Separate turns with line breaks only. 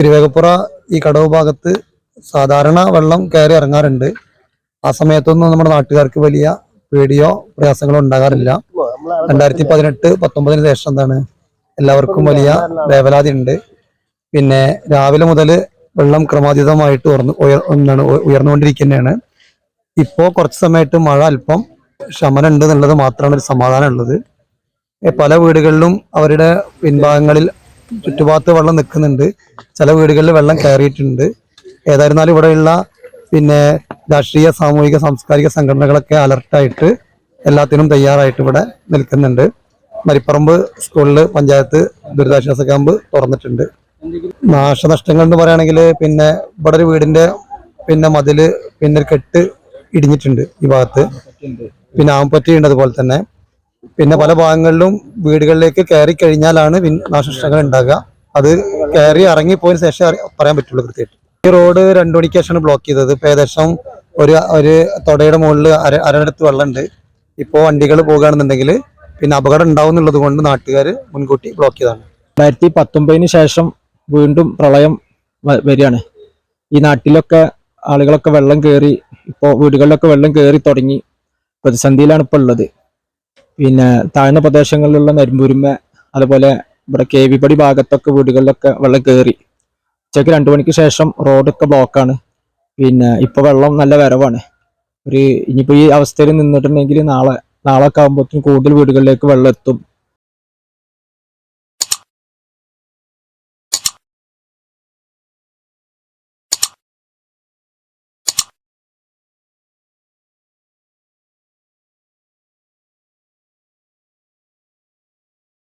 തിരുവേഗപ്പുറ ഈ കടവ് ഭാഗത്ത് സാധാരണ വെള്ളം കയറി ഇറങ്ങാറുണ്ട്. ആ സമയത്തൊന്നും നമ്മുടെ നാട്ടുകാർക്ക് വലിയ പേടിയോ പ്രയാസങ്ങളോ ഉണ്ടാകാറില്ല. രണ്ടായിരത്തി പതിനെട്ട് പത്തൊമ്പതിന് ശേഷം എന്താണ് എല്ലാവർക്കും വലിയ വേവലാതി ഉണ്ട്. പിന്നെ രാവിലെ മുതൽ വെള്ളം ക്രമാതീതമായിട്ട് ഉയർന്നു ഉയർ എന്താണ് ഉയർന്നുകൊണ്ടിരിക്കുന്നതാണ്. ഇപ്പോൾ കുറച്ച് സമയമായിട്ട് മഴ അല്പം ശമനം ഉണ്ട് എന്നുള്ളത് മാത്രമാണ് ഒരു സമാധാനം ഉള്ളത്. പല വീടുകളിലും അവരുടെ പിൻഭാഗങ്ങളിൽ ചുറ്റുഭാഗത്ത് വെള്ളം നിൽക്കുന്നുണ്ട്. ചില വീടുകളിൽ വെള്ളം കയറിയിട്ടുണ്ട്. ഏതായിരുന്നാലും ഇവിടെയുള്ള പിന്നെ രാഷ്ട്രീയ സാമൂഹിക സാംസ്കാരിക സംഘടനകളൊക്കെ അലർട്ടായിട്ട് എല്ലാത്തിനും തയ്യാറായിട്ട് ഇവിടെ നിൽക്കുന്നുണ്ട്. മരിപ്പറമ്പ് സ്കൂളിൽ പഞ്ചായത്ത് ദുരിതാശ്വാസ ക്യാമ്പ് തുറന്നിട്ടുണ്ട്. നാശനഷ്ടങ്ങൾ എന്ന് പറയുകയാണെങ്കിൽ പിന്നെ ഇവിടെ ഒരു വീടിന്റെ പിന്നെ മതിൽ പിന്നെ കെട്ട് ഇടിഞ്ഞിട്ടുണ്ട് ഈ ഭാഗത്ത്. പിന്നെ ആമ്പറ്റിയുണ്ട് അതുപോലെ തന്നെ. പിന്നെ പല ഭാഗങ്ങളിലും വീടുകളിലേക്ക് കയറി കഴിഞ്ഞാലാണ് നാശനഷ്ടങ്ങൾ ഉണ്ടാകുക. അത് കയറി ഇറങ്ങിപ്പോയതിനു ശേഷം പറയാൻ പറ്റുള്ളൂ കൃത്യമായിട്ട്. ഈ റോഡ് രണ്ടു മണിക്ക് ശേഷമാണ് ബ്ലോക്ക് ചെയ്തത്. ഇപ്പൊ ഏകദേശം ഒരു ഒരു തൊടയുടെ മുകളിൽ അര അരടുത്ത് വെള്ളമുണ്ട്. ഇപ്പോൾ വണ്ടികൾ പോകുകയാണെന്നുണ്ടെങ്കിൽ പിന്നെ അപകടം ഉണ്ടാവും എന്നുള്ളത് കൊണ്ട് നാട്ടുകാർ മുൻകൂട്ടി ബ്ലോക്ക് ചെയ്തതാണ്
രണ്ടായിരത്തി പത്തൊമ്പതിന് ശേഷം വീണ്ടും പ്രളയം വരികയാണ്. ഈ നാട്ടിലൊക്കെ ആളുകളൊക്കെ വെള്ളം കയറി ഇപ്പോൾ വീടുകളിലൊക്കെ വെള്ളം കയറി തുടങ്ങി പ്രതിസന്ധിയിലാണ് ഇപ്പോൾ ഉള്ളത്. പിന്നെ താഴ്ന്ന പ്രദേശങ്ങളിലുള്ള നെരുമ്പുരുമ അതുപോലെ ഇവിടെ കെ വി പടി ഭാഗത്തൊക്കെ വീടുകളിലൊക്കെ വെള്ളം കയറി ഉച്ചയ്ക്ക് രണ്ടു മണിക്ക് ശേഷം റോഡൊക്കെ ബ്ലോക്കാണ്. പിന്നെ ഇപ്പോൾ വെള്ളം നല്ല വരവാണ്. ഒരു ഇനിയിപ്പോൾ ഈ അവസ്ഥയിൽ നിന്നിട്ടുണ്ടെങ്കിൽ നാളെ നാളെ ഒക്കെ ആകുമ്പോഴത്തേക്കും കൂടുതൽ വീടുകളിലേക്ക് വെള്ളം എത്തും.